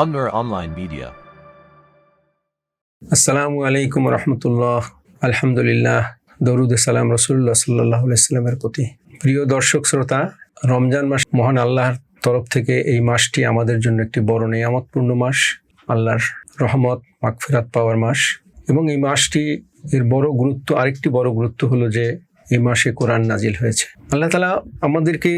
Anwar Online Media. আসসালামু আলাইকুম রহমতুল্লাহ আলহামদুলিল্লাহ দরুদ সালাম রসুল্লাহ সাল্লাহ সাল্লামের প্রতি। প্রিয় দর্শক, শ্রোতা, রমজান মাস মহান আল্লাহর তরফ থেকে এই মাসটি আমাদের জন্য একটি বড় নিয়ামতপূর্ণ মাস, আল্লাহর রহমত, মাগফিরাত পাওয়ার মাস। এবং এই মাসটি এর বড় গুরুত্ব, আরেকটি বড় গুরুত্ব হলো যে এই মাসে কোরআন নাজিল হয়েছে। আল্লাহ তালা আমাদেরকে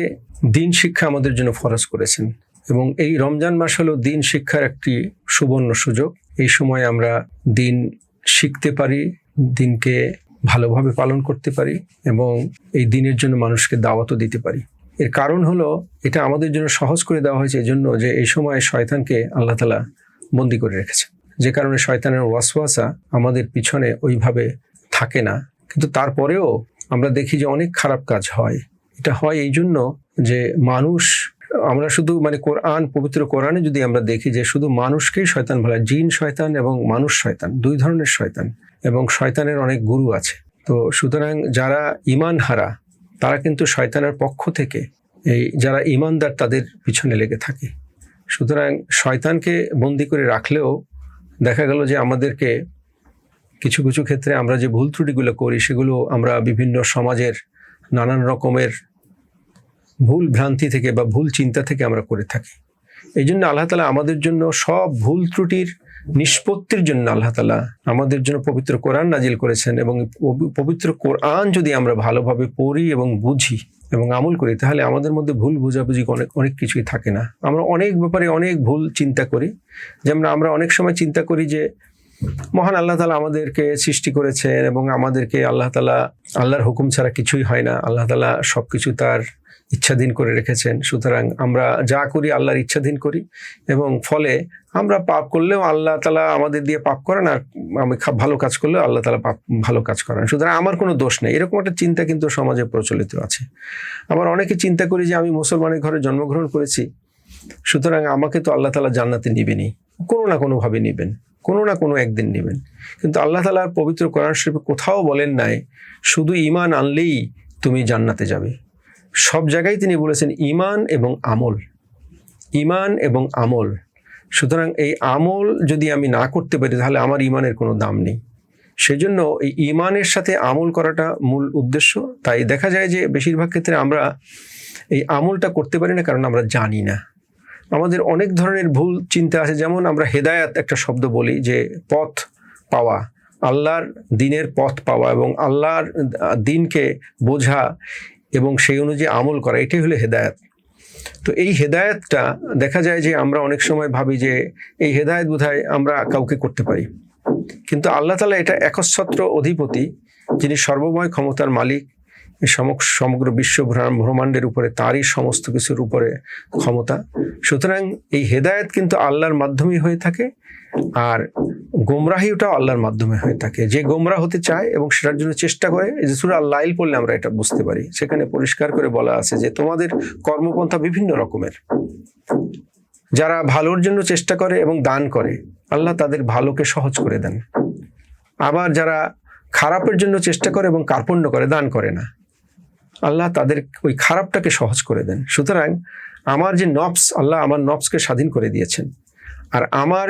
দিন শিক্ষা আমাদের জন্য ফরজ করেছেন। এবং এই রমজান মাস হলো দিন শিক্ষার একটি সুবর্ণ সুযোগ। এই সময় আমরা দিন শিখতে পারি, দিনকে ভালোভাবে পালন করতে পারি এবং এই দিনের জন্য মানুষকে দাওয়াতও দিতে পারি। এর কারণ হলো এটা আমাদের জন্য সহজ করে দেওয়া হয়েছে এজন্য যে এই সময় শয়তানকে আল্লাহ তালা বন্দি করে রেখেছে। যে কারণে শয়তানের ওয়াসওয়াসা আমাদের পিছনে ওইভাবে থাকে না। কিন্তু তারপরেও আমরা দেখি যে অনেক খারাপ কাজ হয়। এটা হয় এই জন্য যে মানুষ আমরা শুধু মানে কোরআন, পবিত্র কোরআনে যদি আমরা দেখি যে শুধু মানুষকেই শয়তান বলা জিন শয়তান এবং মানুষ শয়তান, দুই ধরনের শয়তান এবং শয়তানের অনেক গুরু আছে। তো সুতরাং যারা ইমান হারা তারা কিন্তু শয়তানের পক্ষ থেকে এই যারা ইমানদার তাদের পিছনে লেগে থাকে। সুতরাং শয়তানকে বন্দি করে রাখলেও দেখা গেল যে আমাদেরকে কিছু কিছু ক্ষেত্রে আমরা যে ভুল ত্রুটিগুলো করি, সেগুলো আমরা বিভিন্ন সমাজের নানান রকমের ভুল ভ্রান্তি থেকে বা ভুল চিন্তা থেকে আমরা করে থাকি। এই জন্য আল্লাহ তালা আমাদের জন্য সব ভুল ত্রুটির নিষ্পত্তির জন্য আল্লাহ তালা আমাদের জন্য পবিত্র কোরআন নাজিল করেছেন এবং পবিত্র কোরআন যদি আমরা ভালোভাবে পড়ি এবং বুঝি এবং আমল করি, তাহলে আমাদের মধ্যে ভুল বোঝাবুঝি অনেক অনেক কিছুই থাকে না। আমরা অনেক ব্যাপারে অনেক ভুল চিন্তা করি। যেমন আমরা অনেক সময় চিন্তা করি যে, মহান আল্লাহ তালা আমাদেরকে সৃষ্টি করেছেন এবং আমাদেরকে আল্লাহ তালা, আল্লাহর হুকুম ছাড়া কিছুই হয় না। আল্লাহ তালা সব কিছু তার ইচ্ছাধীন করে রেখেছেন। সুতরাং আমরা যা করি আল্লাহর ইচ্ছাধীন করি এবং ফলে আমরা পাপ করলেও আল্লাহ তালা আমাদের দিয়ে পাপ করেন আর আমি ভালো কাজ করলেও আল্লাহ তালা পাপ, ভালো কাজ করেন। সুতরাং আমার কোনো দোষ নেই। এরকম একটা চিন্তা কিন্তু সমাজে প্রচলিত আছে। আবার অনেকে চিন্তা করি যে আমি মুসলমানের ঘরে জন্মগ্রহণ করেছি, সুতরাং আমাকে তো আল্লাহ তালা জান্নাতে নিবেনি কোনো না কোনোভাবে নিবেন। কোনো না কোনো একদিন নেবেন। কিন্তু আল্লাহ তালার পবিত্র কোরআন শরীফে কোথাও বলেন নাই, শুধু ইমান আনলেই তুমি জান্নাতে যাবে। সব জায়গায় তিনি বলেছেন ইমান এবং আমল। ইমান এবং আমল। সুতরাং এই আমল যদি আমি না করতে পারি, তাহলে আমার ইমানের কোনো দাম নেই। সেজন্য এই ইমানের সাথে আমল করাটা মূল উদ্দেশ্য। তাই দেখা যায় যে বেশিরভাগ ক্ষেত্রে আমরা এই আমলটা করতে পারি না, কারণ আমরা জানি না। আমাদের অনেক ধরনের ভুল চিন্তা আছে। যেমন আমরা হেদায়াত একটা শব্দ বলি যে পথ পাওয়া, আল্লাহর দিনের পথ পাওয়া এবং আল্লাহর দিনকে বোঝা। এবং সেই অনুযায়ী আমল করা, এটাই হলো হেদায়ত। তো এই হেদায়তটা দেখা যায় যে আমরা অনেক সময় ভাবি যে এই হেদায়ত বোধহয় আমরা কাউকে করতে পারি। কিন্তু আল্লাহ তালা এটা একচ্ছত্র অধিপতি যিনি সর্বময় ক্ষমতার মালিক সমগ্র বিশ্ব ব্রহ্মাণ্ডের উপরে তারই সমস্ত কিছুর উপরে ক্ষমতা। সুতরাং এই হেদায়েত কিন্তু আল্লাহর মাধ্যমেই হয়ে থাকে আর গোমরাহি গোমরাহিটাও আল্লাহর মাধ্যমে হয়ে থাকে। যে গোমরা হতে চায় এবং সেটার জন্য চেষ্টা করে যে সুরা লাইল পড়লে আমরা এটা বুঝতে পারি। সেখানে পরিষ্কার করে বলা আছে যে তোমাদের কর্মপন্থা বিভিন্ন রকমের। যারা ভালোর জন্য চেষ্টা করে এবং দান করে, আল্লাহ তাদের ভালোকে সহজ করে দেন। আবার যারা খারাপের জন্য চেষ্টা করে এবং কার্পণ্য করে, দান করে না। আল্লাহ তাদের ওই খারাপটাকে সহজ করে দেন। সুতরাং আমার যে নবস আল্লাহ আমার নবসকে স্বাধীন করে দিয়েছেন। আর আমার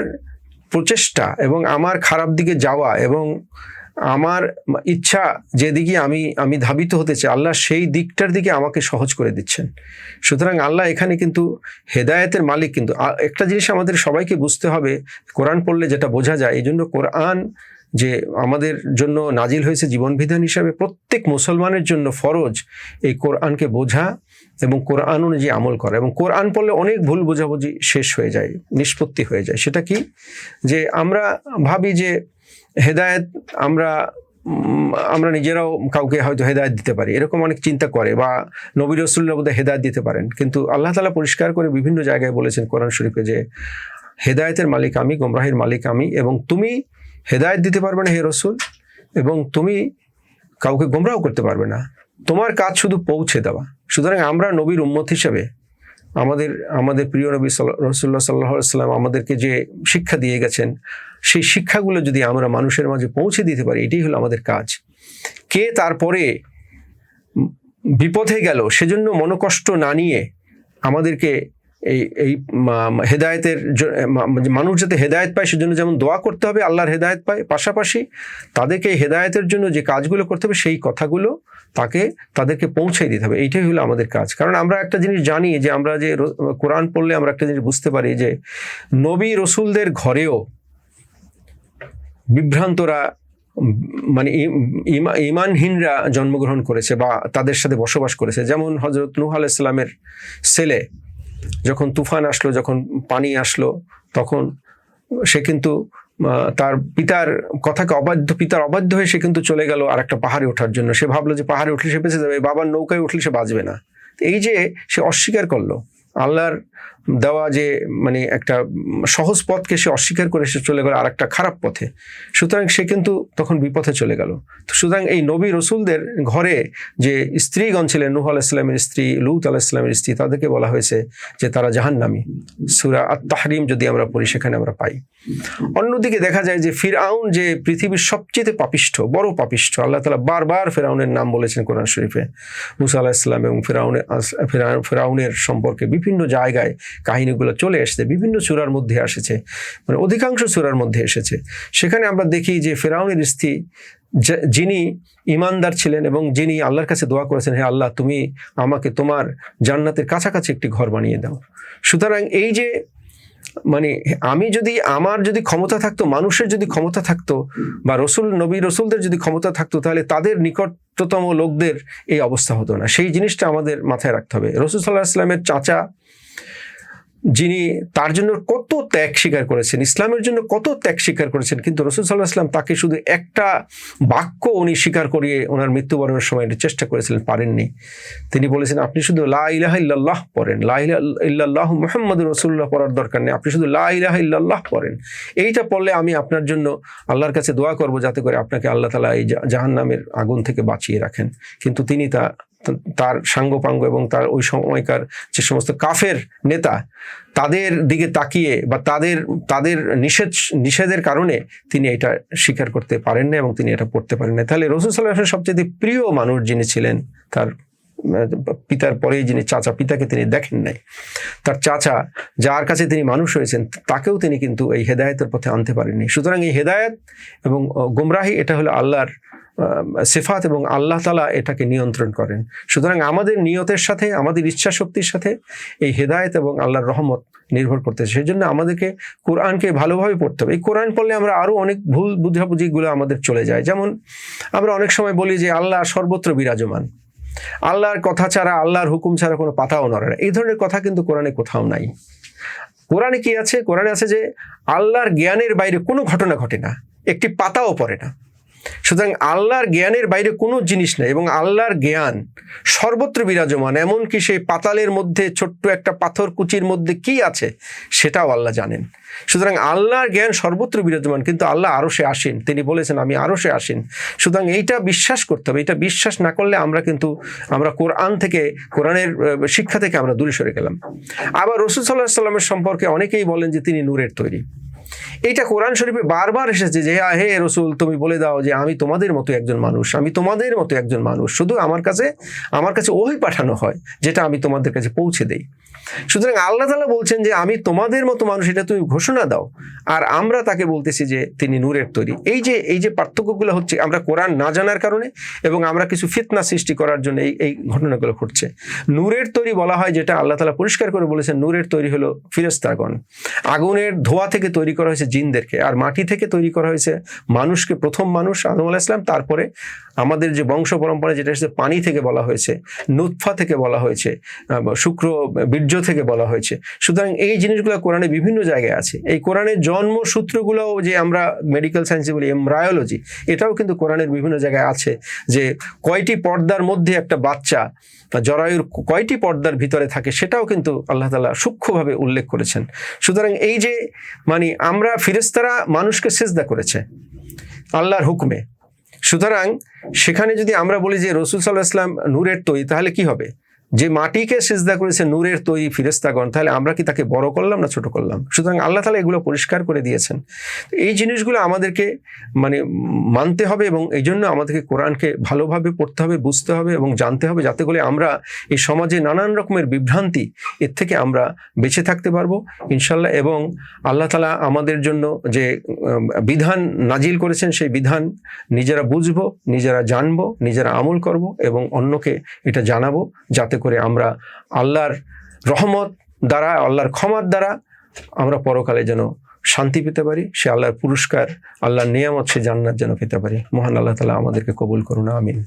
প্রচেষ্টা এবং আমার খারাপ দিকে যাওয়া এবং আমার ইচ্ছা যেদিকে আমি আমি ধাবিত হতে চাই, আল্লাহ সেই দিকটার দিকে আমাকে সহজ করে দিচ্ছেন। সুতরাং আল্লাহ এখানে কিন্তু হেদায়েতের মালিক কিন্তু। একটা জিনিস আমাদের সবাইকে বুঝতে হবে, কোরআন পড়লে যেটা বোঝা যায়, এই জন্য কোরআন যে আমাদের জন্য নাজিল হয়েছে জীবনবিধান হিসাবে প্রত্যেক মুসলমানের জন্য ফরজ এই কোরআনকে বোঝা এবং কোরআন অনুযায়ী আমল করা। এবং কোরআন পড়লে অনেক ভুল বোঝাবুঝি শেষ হয়ে যায়, নিষ্পত্তি হয়ে যায়। সেটা কি? যে আমরা ভাবি যে হেদায়েত আমরা আমরা নিজেরাও কাউকে হয়তো হেদায়ত দিতে পারি। এরকম অনেক চিন্তা করে বা নবী রসুল্লাহ বোধহয় হেদায়েত দিতে পারেন। কিন্তু আল্লাহ তালা পরিষ্কার করে বিভিন্ন জায়গায় বলেছেন কোরআন শরীফে যে হেদায়েতের মালিক আমি, গোমরাহির মালিক আমি এবং তুমি হেদায়েত দিতে পারবে না হে রসুল, এবং তুমি কাউকে গোমরাহ করতে পারবে না। তোমার কাজ শুধু পৌঁছে দেওয়া। সুতরাং আমরা নবীর উম্মত হিসেবে আমাদের আমাদের প্রিয় নবী সাল্লা- রসুল্লাহ সাল্লাহ সাল্লাম আমাদেরকে যে শিক্ষা দিয়ে গেছেন, সেই শিক্ষাগুলো যদি আমরা মানুষের মাঝে পৌঁছে দিতে পারি, এটাই হলো আমাদের কাজ। কে তারপরে বিপথে গেল, সেজন্য মনোকষ্ট না নিয়ে আমাদেরকে এই এই হেদায়েতের মানুষ যাতে হেদায়েত পায় সেজন্য যেমন দোয়া করতে হবে, আল্লাহর হেদায়েত পায়, পাশাপাশি তাদেরকে এই হেদায়েতের জন্য যে কাজগুলো করতে হবে সেই কথাগুলো তাকে, তাদেরকে পৌঁছে দিতে হবে। এইটাই হলো আমাদের কাজ। কারণ আমরা একটা জিনিস জানি যে আমরা যে কোরআন পড়লে আমরা একটা জিনিস বুঝতে পারি যে নবী রসুলদের ঘরেও বিভ্রান্তরা মানে ইমানহীনরা জন্মগ্রহণ করেছে বা তাদের সাথে বসবাস করেছে। যেমন হজরত নুহ আলাইসাল্লামের ছেলে যখন তুফান আসলো, যখন পানি আসলো, তখন সে কিন্তু তার পিতার কথাকে অবাধ্য, পিতার অবাধ্য হয়ে সে কিন্তু চলে গেল আর একটা পাহাড়ে ওঠার জন্য। সে ভাবলো যে পাহাড়ে উঠলে সে বেঁচে যাবে, বাবার নৌকায় উঠলে সে বাঁচবে না। এই যে সে অস্বীকার করল আল্লাহর দেওয়া যে মানে একটা সহজ পথকে সে অস্বীকার করে সে চলে গেল আর একটা খারাপ পথে। সুতরাং সে কিন্তু তখন বিপথে চলে গেল। তো সুতরাং এই নবী রসুলদের ঘরে যে স্ত্রীগণ ছিলেন, নুহ আলাইস্লামের স্ত্রী, লুত আলাইস্লামের স্ত্রী, তাদেরকে বলা হয়েছে যে তারা জাহান্নামী। সুরা আত যদি আমরা পড়ি, সেখানে আমরা পাই। অন্যদিকে দেখা যায় যে ফিরাউন যে পৃথিবীর সবচেয়ে পাপিষ্ঠ, বড় পাপিষ্ঠ, আল্লাহ তালা বারবার ফেরাউনের নাম বলেছেন কোরআন শরীফে। মুসা আলাহ ইসলাম এবং ফেরাউনের ফেরা- ফেরাউনের সম্পর্কে বিভিন্ন জায়গায় কাহিনীগুলো চলে এসেছে, বিভিন্ন সুরার মধ্যে এসেছে মানে অধিকাংশ সুরার মধ্যে এসেছে। সেখানে আমরা দেখি যে ফেরাউনের স্ত্রী যিনি ইমানদার ছিলেন এবং যিনি আল্লাহর কাছে দোয়া করেছেন, হে আল্লাহ, তুমি আমাকে তোমার জান্নাতের কাছাকাছি একটি ঘর বানিয়ে দাও। সুতরাং এই যে মানে আমি যদি, আমার যদি ক্ষমতা থাকতো, মানুষের যদি ক্ষমতা থাকতো, বা রসুল, নবী রসুলদের যদি ক্ষমতা থাকতো, তাহলে তাদের নিকটতম লোকদের এই অবস্থা হতো না। সেই জিনিসটা আমাদের মাথায় রাখতে হবে। রসুল সাল্লাহ ইসলামের চাচা যিনি তার জন্য কত ত্যাগ স্বীকার করেছেন, ইসলামের জন্য কত ত্যাগ স্বীকার করেছেন, কিন্তু রসুল সাল্লাহ ইসলাম তাকে শুধু একটা বাক্য উনি স্বীকার করিয়ে ওনার মৃত্যুবরণের সময় চেষ্টা করেছিলেন, পারেননি। তিনি বলেছেন, আপনি শুধু লা ইলাহা ইল্লাল্লাহ পড়েন, লা ইলাহা ইল্লাল্লাহ মুহাম্মদ রসুল্লাহ পড়ার দরকার নেই, আপনি শুধু লা ইলাহা ইল্লাল্লাহ পড়েন। এইটা পড়লে আমি আপনার জন্য আল্লাহর কাছে দোয়া করব যাতে করে আপনাকে আল্লাহ তালা এই জাহান নামের আগুন থেকে বাঁচিয়ে রাখেন। কিন্তু তিনি তা তার সাঙ্গপাঙ্গ এবং তার ওই সময়কার যে সমস্ত কাফের নেতা, তাদের দিকে তাকিয়ে বা তাদের তাদের নিষেধ, নিষেধের কারণে তিনি এটা স্বীকার করতে পারেন না এবং তিনি এটা পড়তে পারেন না তাহলে রসুল সাল্লাহ সবচেয়ে প্রিয় মানুষ যিনি ছিলেন, তার, পিতার পরেই যিনি চাচা, পিতাকে তিনি দেখেন নাই। তার চাচা যার কাছে তিনি মানুষ হয়েছেন, তাকেও তিনি কিন্তু এই হেদায়তের পথে আনতে পারেননি। সুতরাং এই হেদায়েত এবং গুমরাহি, এটা হলো আল্লাহর সিফাত এবং আল্লাহ তালা এটাকে নিয়ন্ত্রণ করেন। সুতরাং আমাদের নিয়তের সাথে, আমাদের ইচ্ছা শক্তির সাথে এই হেদায়েত এবং আল্লাহর রহমত নির্ভর করতেছে। সেই জন্য আমাদেরকে কোরআনকে ভালোভাবে পড়তে হবে। এই কোরআন পড়লে আমরা আরও অনেক ভুল বুঝাবুঝিগুলো আমাদের চলে যায়। যেমন আমরা অনেক সময় বলি যে, আল্লাহ সর্বত্র বিরাজমান। আল্লাহর কথা ছাড়া, আল্লাহর হুকুম ছাড়া কোনো পাতাও নড়ে না। এই ধরনের কথা কিন্তু কোরআনে কোথাও নাই। কোরআনে কি আছে? কোরআনে আছে যে, আল্লাহর জ্ঞানের বাইরে কোনো ঘটনা ঘটে না। একটি পাতাও পড়ে না। সুতরাং আল্লাহর জ্ঞানের বাইরে কোনো জিনিস নেই এবং আল্লাহর জ্ঞান সর্বত্র বিরাজমান, এমনকি সেই পাতালের মধ্যে ছোট্ট একটা পাথর কুচির মধ্যে কি আছে সেটাও আল্লাহ জানেন। সুতরাং আল্লাহর জ্ঞান সর্বত্র বিরাজমান, কিন্তু আল্লাহ আরও সে আসেন। তিনি বলেছেন, আমি আরও সে আসেন। সুতরাং এইটা বিশ্বাস করতে হবে। এটা বিশ্বাস না করলে আমরা কিন্তু, আমরা কোরআন থেকে, কোরআনের শিক্ষা থেকে আমরা দূরে সরে গেলাম। আবার রসুল সাল্লাহ সাল্লামের সম্পর্কে অনেকেই বলেন যে তিনি নূরের তৈরি। এইটা কোরআন শরীফে বারবার এসেছে যে "আ, হে রসুল তুমি বলে দাও যে আমি তোমাদের মতো একজন মানুষ আমি তোমাদের মতো একজন মানুষ। শুধু আমার কাছে আমার কাছে ওই পাঠানো হয় যেটা আমি তোমাদের কাছে পৌঁছে দেই। সুতরাং আল্লাহ তালা বলছেন যে আমি তোমাদের মতো মানুষ এটা তুমি ঘোষণা দাও। আর আমরা তাকে বলতেছি যে তিনি নূরের তৈরি। এই যে এই যে পার্থক্যগুলো হচ্ছে আমরা কোরআন না জানার কারণে এবং আমরা কিছু ফিতনা সৃষ্টি করার জন্য এই এই ঘটনাগুলো ঘটছে। নূরের তৈরি বলা হয় যেটা আল্লাহ তালা পরিষ্কার করে বলেছেন নূরের তৈরি হলো ফিরেস্তাগণ। আগুনের ধোয়া থেকে তৈরি করা হয়েছে জিনদেরকে। আর মাটি থেকে তৈরি করা হয়েছে মানুষকে, প্রথম মানুষ আদম আলাহ ইসলাম তারপরে আমাদের যে বংশ পরম্পরা যেটা এসেছে পানি থেকে বলা হয়েছে নুৎফা থেকে বলা হয়েছে শুক্র বীর্য থেকে বলা হয়েছে। সুতরাং এই জিনিসগুলো কোরআনে বিভিন্ন জায়গায় আছে। এই কোরআনের জন্মসূত্রগুলোও যে আমরা মেডিকেল সায়েন্সে বলি এমব্রায়োলজি এটাও কিন্তু কোরআনের বিভিন্ন জায়গায় আছে যে কয়টি পর্দার মধ্যে একটা বাচ্চা জরায়ুর কয়টি পর্দার ভিতরে থাকে সেটাও কিন্তু আল্লাহ তালা সূক্ষ্মভাবে উল্লেখ করেছেন। সুতরাং এই যে মানে আমরা ফিরেস্তারা মানুষকে সেজদা করেছে, আল্লাহর হুকুমে। সুতরাং সেখানে যদি আমরা বলি যে রসুল সাল্লাহ ইসলাম নূরের তৈরি, তাহলে কি হবে? যে মাটিকে সেজদা করেছে নূরের তৈরি ফিরেস্তাগণ তাহলে আমরা কি তাকে বড় করলাম না ছোট করলাম? সুতরাং আল্লাহ তালা এগুলো পরিষ্কার করে দিয়েছেন। এই জিনিসগুলো আমাদেরকে মানে মানতে হবে এবং এই জন্য আমাদেরকে কোরআনকে ভালোভাবে পড়তে হবে, বুঝতে হবে এবং জানতে হবে যাতে করে আমরা এই সমাজে নানান রকমের বিভ্রান্তি এর থেকে আমরা বেঁচে থাকতে পারব ইনশাল্লাহ এবং আল্লাহ তালা আমাদের জন্য যে বিধান নাজিল করেছেন, সেই বিধান নিজেরা বুঝব, নিজেরা জানব, নিজেরা আমল করব এবং অন্যকে এটা জানাব যাতে করে আমরা আল্লাহর রহমত দ্বারা, আল্লাহর ক্ষমার দ্বারা আমরা পরকালে যেন শান্তি পেতে পারি, সে আল্লাহর পুরস্কার, আল্লাহর নিয়ামত সে জান্নাত যেন পেতে পারি। মহান আল্লাহ তালা আমাদেরকে কবুল করুন, আমিন।